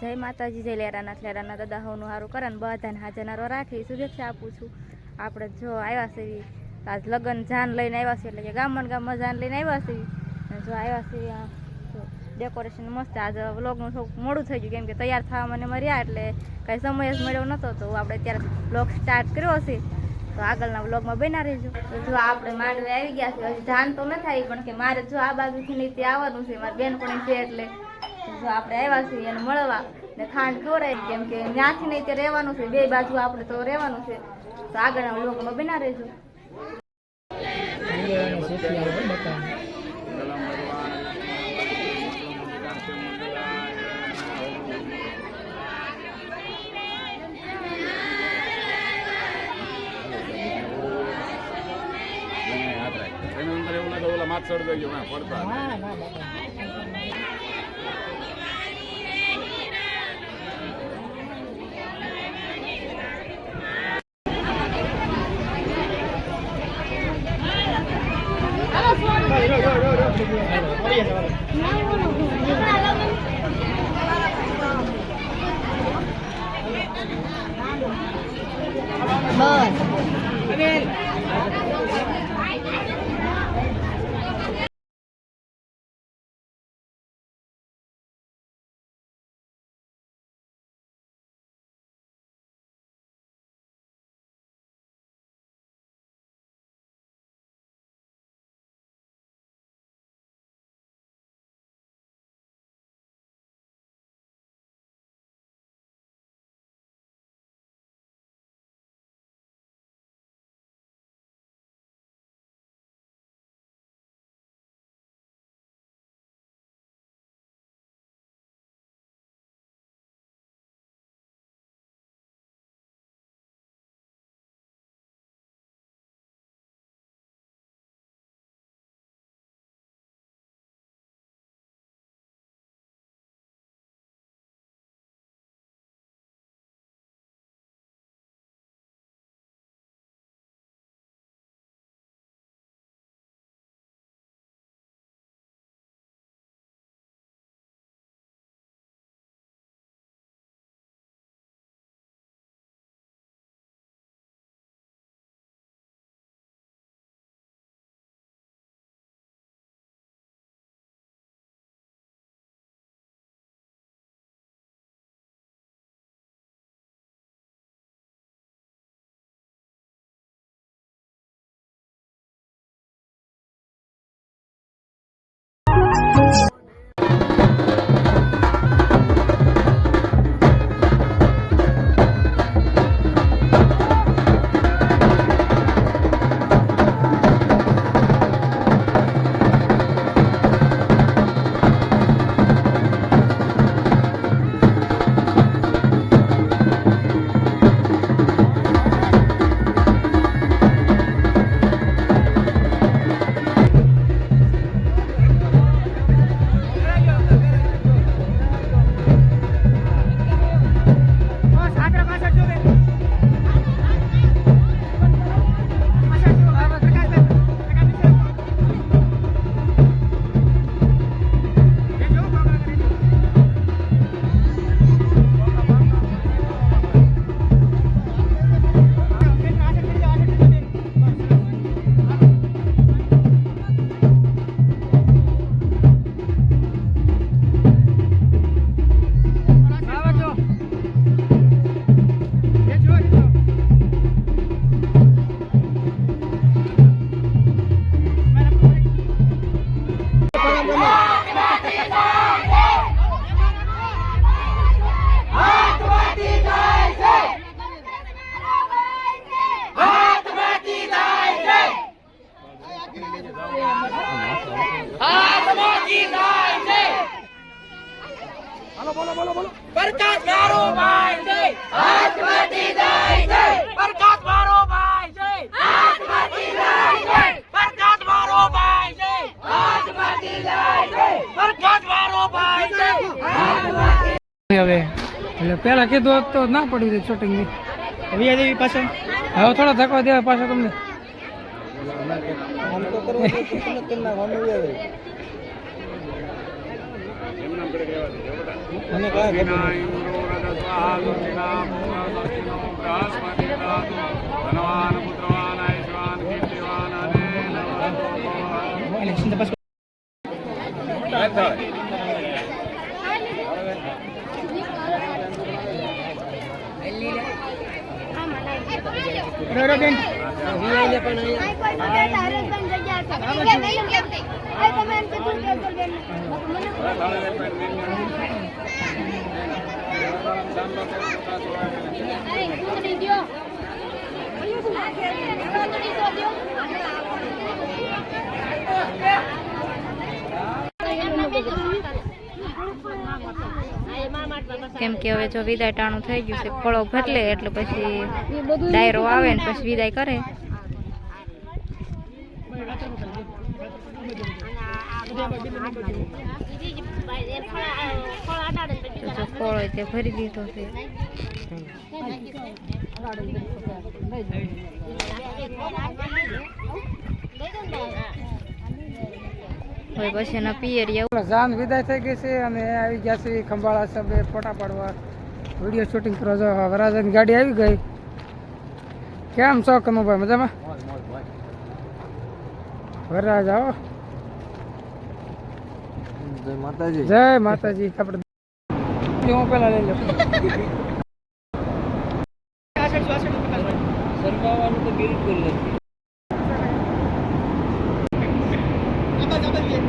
જય માતાજી, જય લેરાનાથ, લેરાના દાદા હોનું સારું કરે ને બધાને હાજરનારો રાખી શુભેચ્છા આપું છું. આપણે જો આવ્યા છે આજ લગ્ન જાન લઈને આવ્યા છે એટલે કે ગામમાં ગામમાં જાન લઈને આવ્યા છે જો આવ્યા છે ડેકોરેશન મસ્ત આજે વ્લોગનું થોડુંક મોડું થઈ ગયું, કેમ કે તૈયાર થવા મને મર્યા એટલે કાંઈ સમય જ મળ્યો નહોતો. તો આપણે અત્યારે વ્લોગ સ્ટાર્ટ કર્યો છે. તો આગળના વ્લોગમાં બના રહેજો. તો જો આપણે માંડવે આવી ગયા છે હજી જાન તો નથી થાય, પણ કે મારે જો આ બાજુથી નીચે આવવાનું છે. મારી બેનપણી છે એટલે જો આપણે આવ્યા છીએ એને મળવા ને ખાંડ ખવડાવી કેમ કે ત્યાંથી નહીં તે રહેવાનું છે, બે બાજુ આપણે તો રહેવાનું છે. તો આગળના વ્લોગમાં બના રહેજો. એની અંદર ગયો પડતા પ્રકાશ મારો ભાઈ જય. હાથ મતી જય. જય પ્રકાશ મારો ભાઈ જય. હાથ મતી જય. જય પ્રકાશ મારો ભાઈ જય. હાથ મતી જય. જય પ્રકાશ મારો ભાઈ છે હવે. એટલે પેલા કીધું હોત તો ના પડી રહી શૂટિંગની. વિયા દેવી પાસે હવે થોડો ધક્કો દેવા પાછો તમને. આમ તો કરવા ધનવાન પુત્રવાન આયુષ્માન કીર્તિવાન. અને સિંધા પાછું કેમ કે હવે જો વિદાય ટાણું થઈ ગયું છે ફળો ભટલે એટલે પછી ડાયરો આવે ને પછી વિદાય કરે. ફળ તે ભરી દીધો છે. હવે પછી એના પિયરિયા જાન વિદાય થઈ ગઈ છે અને આવી ગયા છે ખંભાળા સબે ફોટા પાડવા. વીડિયો શૂટિંગ કરવા જવા વરાજાની ગાડી આવી ગઈ. કેમ છો કનુભાઈ? મજામાં? વરરાજ આવો. જય માતાજી. જય માતાજી. આપણે હું પેલા લઈ લઉં. करिए